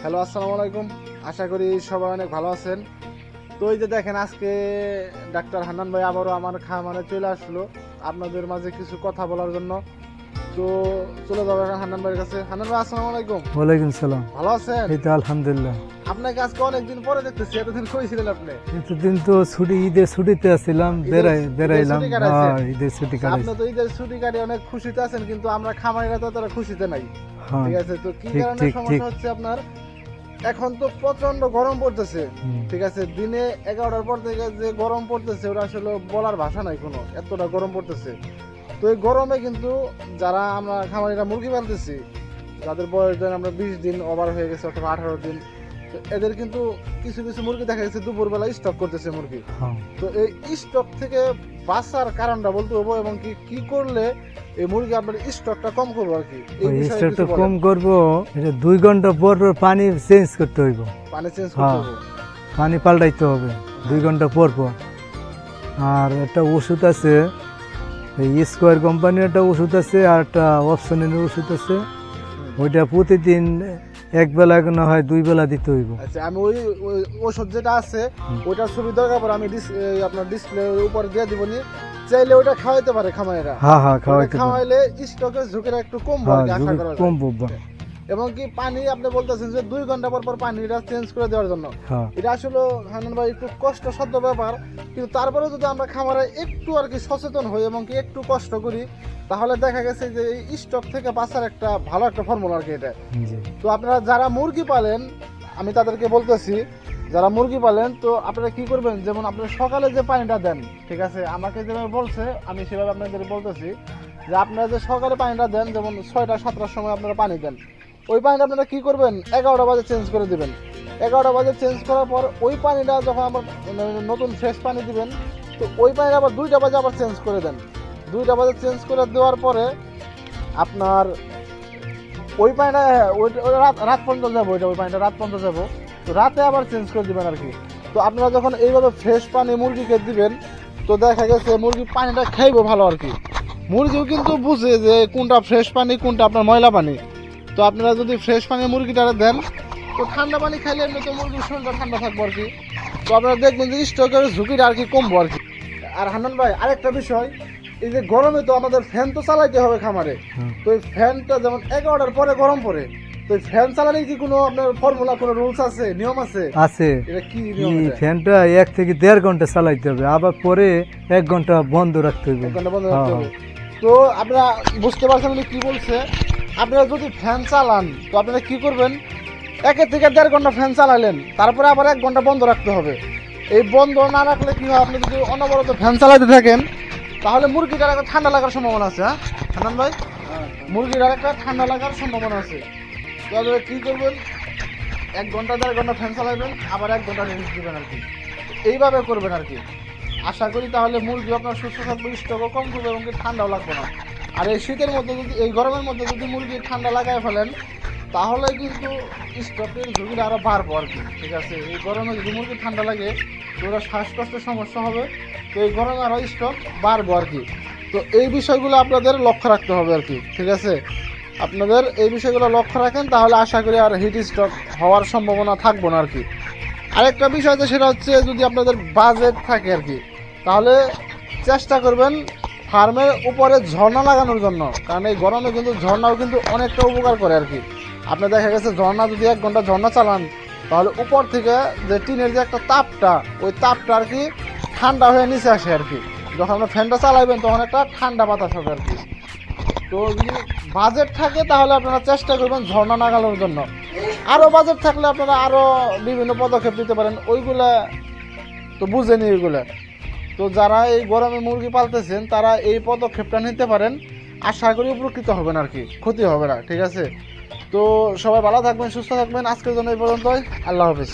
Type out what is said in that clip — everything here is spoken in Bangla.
হ্যালো আসসালামু আলাইকুম। আশা করি সবাই অনেক ভালো আছেন। তো এই যে দেখেন আজকে ডাক্তার হান্নান ভাই আবারও আমার খামারে চলে আসলো আপনাদের মাঝে কিছু কথা বলার জন্য। তো চলে যাব এখন হান্নান ভাইয়ের কাছে। হান্নান ভাই আসসালামু আলাইকুম। ওয়ালাইকুম সালাম। ভালো আছেন? এই তো আলহামদুলিল্লাহ। আপনাকে আজকে অনেকদিন পরে দেখতেছি এতদিন কইছিলেন আপনি। এতদিন তো ছুটি ঈদের ছুটিতে আসছিলাম ঈদের- বেড়াই বেড়াইলাম। ছুটি কাটাইছেন? হ্যাঁ ঈদের ছুটি আপনি তো ঈদের ছুটি কাটে অনেক খুশিতে আছেন কিন্তু আমরা খামারিরা তো তারা খুশিতে নাই। হ্যাঁ। ঠিক আছে তো কি কারণে সমস্যা হচ্ছে আপনার? এখন তো প্রচণ্ড গরম পড়তেছে। ঠিক আছে দিনে এগারোটার পর থেকে যে গরম পড়তেছে ওটা আসলে বলার ভাষা নাই কোনো এতটা গরম পড়তেছে। তো এই গরমে কিন্তু যারা আমরা খামারিরা মুরগি পালতেছি যাদের বয়স ধরেন আমরা বিশ দিন ওভার হয়ে গেছে অথবা আঠারো দিন তো এদের কিন্তু কিছু কিছু মুরগি দেখা গেছে দুপুরবেলা স্টক করতেছে মুরগি। হ্যাঁ। তো এই স্টক থেকে বাঁচার কারণটা বলতে হব এবং কি কি করলে এই মুরগি আপনার স্টকটা কম করব আর কি? বিষয়ে কম করব এটা দুই ঘণ্টা পর পর পানি চেঞ্জ করতে হইব। পানি চেঞ্জ করতে হ্যাঁ। হবে পানি পাল্টাইতে হবে দুই ঘণ্টা পর পর। আর একটা ওষুধ আছে এই স্কোয়ার কোম্পানির একটা ওষুধ আছে আর একটা অপশনের ওষুধ আছে। ওইটা প্রতিদিন এক বেলা না হয় দুই বেলা দিতে হইব আচ্ছা আমি ওই ওষুধ যেটা আছে ওটার ছবি দরকার পর আমি আপনার ডিসপ্লে উপর দিয়ে দিব নি চাইলে ওটা খাওয়াইতে পারে খামারেরা হ্যাঁ হ্যাঁ খাওয়াইতে। খাওয়াইলে স্টকের ঝুঁকিটা একটু কম হবে আশা করা। কম পড়বে এবং কি পানি আপনি বলতেছেন যে দুই ঘণ্টা পর পর পানিটা চেঞ্জ করে দেওয়ার জন্য। হ্যাঁ। এটা আসলে হানান ভাই একটু কষ্টসাধ্য ব্যাপার কিন্তু তারপরে যদি আমরা খামারে একটু আর কি সচেতন হই এবং কি একটু কষ্ট করি তাহলে দেখা গেছে যে এই স্টক থেকে বাঁচার একটা ভালো একটা ফর্মুলা আর কি এটা। তো আপনারা যারা মুরগি পালেন আমি তাদেরকে বলতেছি যারা মুরগি পালেন তো আপনারা কি করবেন? যেমন আপনারা সকালে যে পানিটা দেন ঠিক আছে? আমাকে যেভাবে বলছে আমি সেভাবে আপনাদের বলতেছি যে আপনারা যে সকালে পানিটা দেন যেমন ছয়টা সাতটার সময় আপনারা পানি দেন। ওই পানিটা আপনারা কী করবেন? এগারোটা বাজে চেঞ্জ করে দেবেন। এগারোটা বাজে চেঞ্জ করার পর ওই পানিটা যখন আবার মানে নতুন ফ্রেশ পানি দিবেন, তো ওই পানিটা আবার দুইটা বাজে আবার চেঞ্জ করে দেন। দুইটা বাজে চেঞ্জ করে দেওয়ার পরে আপনার ওই পানিটা ওটা রাত রাত পর্যন্ত যাব ওইটা ওই পানিটা রাত পর্যন্ত যাব। তো রাতে আবার চেঞ্জ করে দিবেন আর কি তো আপনারা যখন এইভাবে ফ্রেশ পানি মুরগিকে দিবেন, তো দেখা গেছে মুরগি পানিটা খাইবো ভালো আর কি মুরগিও কিন্তু বুঝে যে কোনটা ফ্রেশ পানি, কোনটা আপনার ময়লা পানি। তো আপনারা যদি ফ্রেশ পানি মুরগিটা দেন তো ঠান্ডা পানি খাইলে এমনি তো মুরগির শরীরটা ঠান্ডা থাকব আর কি। তো আপনারা দেখবেন যে স্টকের ঝুঁকিটা আর কি কমবো আর কি। আর হান্নান ভাই আরেকটা বিষয় এই যে গরমে তো আমাদের ফ্যান তো চালাইতে হবে খামারে। তো এই ফ্যানটা যেমন এগারোটার পরে গরম পড়ে তো এই ফ্যান চালালে কি কোনো আপনার ফর্মুলা কোনো রুলস আছে নিয়ম আছে? আছে। এটা কি নিয়ম ফ্যানটা এক থেকে দেড় ঘণ্টা চালাইতে হবে আবার পরে এক ঘণ্টা বন্ধ রাখতে হবে। ঘণ্টা বন্ধ রাখতে হ্যাঁ, হবে। তো আপনারা বুঝতে পারছেন কি বলছে? আপনারা যদি ফ্যান চালান, তো আপনারা কি করবেন? একের থেকে দেড় ঘণ্টা ফ্যান চালালেন, তারপরে আবার এক ঘণ্টা বন্ধ রাখতে হবে। এই বন্ধ না রাখলে কি হয়? আপনি যদি অনবরত ফ্যান চালাতে থাকেন, তাহলে মুরগিটার একটা ঠান্ডা লাগার সম্ভাবনা আছে হ্যাঁ? হান্নান ভাই? মুরগিটার একটা ঠান্ডা লাগার সম্ভাবনা আছে। তো আপনারা কি করবেন? এক ঘণ্টা, দেড় ঘণ্টা ফ্যান চালাবেন আবার এক ঘণ্টা রেস্ট দিবেন আর কি। এইভাবে করবেন আর কি। আশা করি তাহলে মুরগি আপনার সুস্থ থাকবে স্টকও কম করবে এবং ঠান্ডাও লাগবে না। আর এই শীতের মধ্যে যদি, এই গরমের মধ্যে যদি মুরগি ঠান্ডা লাগায় ফেলেন, তাহলে কিন্তু স্টপের ঝুঁকিটা আরও বাড়বো আর কি, ঠিক আছে? এই গরমে যদি মুরগি ঠান্ডা লাগে, তো ওরা শ্বাসকষ্টের সমস্যা হবে, তো এই গরমে আরও স্টক বাড়বো আর কি। তো এই বিষয়গুলো আপনাদের লক্ষ্য রাখতে হবে আর কি, ঠিক আছে? আপনাদের এই বিষয়গুলো লক্ষ্য রাখেন, তাহলে আশা করি আর হিট স্টক হওয়ার সম্ভাবনা থাকব না আর কি। আরেকটা বিষয় আছে, সেটা হচ্ছে যদি আপনাদের বাজেট থাকে আর কি, তাহলে চেষ্টা করবেন ফার্মের উপরে ঝর্ণা লাগানোর জন্য, কারণ এই গরমে কিন্তু ঝর্ণাও কিন্তু অনেকটা উপকার করে আর কি। আপনার দেখা গেছে ঝর্ণা যদি এক ঘণ্টা ঝর্ণা চালান, তাহলে উপর থেকে যে টিনের যে একটা তাপটা, ওই তাপটা আর কি ঠান্ডা হয়ে নিচে আসে আর কি। যখন আপনার ফ্যানটা চালাইবেন, তখন একটা ঠান্ডা বাতাস হবে আর কি। তো যদি বাজেট থাকে, তাহলে আপনারা চেষ্টা করবেন ঝর্ণা লাগানোর জন্য। আরও বাজেট থাকলে আপনারা আরও বিভিন্ন পদক্ষেপ নিতে পারেন, ওইগুলা তো বুঝেনি ওইগুলা। তো যারা এই গরমে মুরগি পালতেছেন, তারা এই পদক্ষেপটা নিতে পারেন। আশা করি উপকৃত হবেন আর কি, ক্ষতি হবে না, ঠিক আছে? তো সবাই ভালো থাকবেন, সুস্থ থাকবেন। আজকের জন্য এই পর্যন্তই। আল্লাহ হাফিজ।